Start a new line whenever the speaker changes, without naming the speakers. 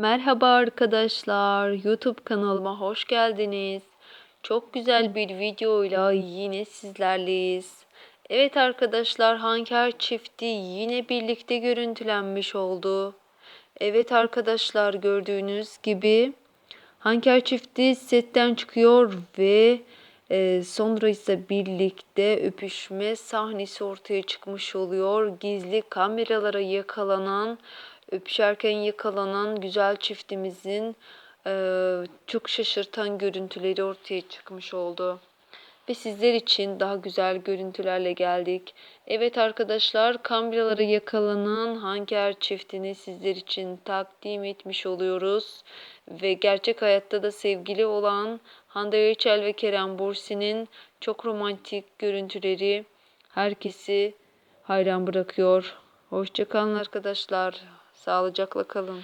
Merhaba arkadaşlar, YouTube kanalıma hoş geldiniz. Çok güzel bir videoyla yine sizlerleyiz. Evet arkadaşlar, Hanker çifti yine birlikte görüntülenmiş oldu. Evet arkadaşlar, gördüğünüz gibi Hanker çifti setten çıkıyor ve e, sonra ise birlikte öpüşme sahnesi ortaya çıkmış oluyor. Gizli kameralara yakalanan, öpüşerken yakalanan güzel çiftimizin e, çok şaşırtan görüntüleri ortaya çıkmış oldu. Ve sizler için daha güzel görüntülerle geldik. Evet arkadaşlar kameralara yakalanan Hanker çiftini sizler için takdim etmiş oluyoruz. Ve gerçek hayatta da sevgili olan Hande Erçel ve Kerem Bursi'nin çok romantik görüntüleri herkesi hayran bırakıyor. Hoşçakalın arkadaşlar. Sağlıcakla kalın.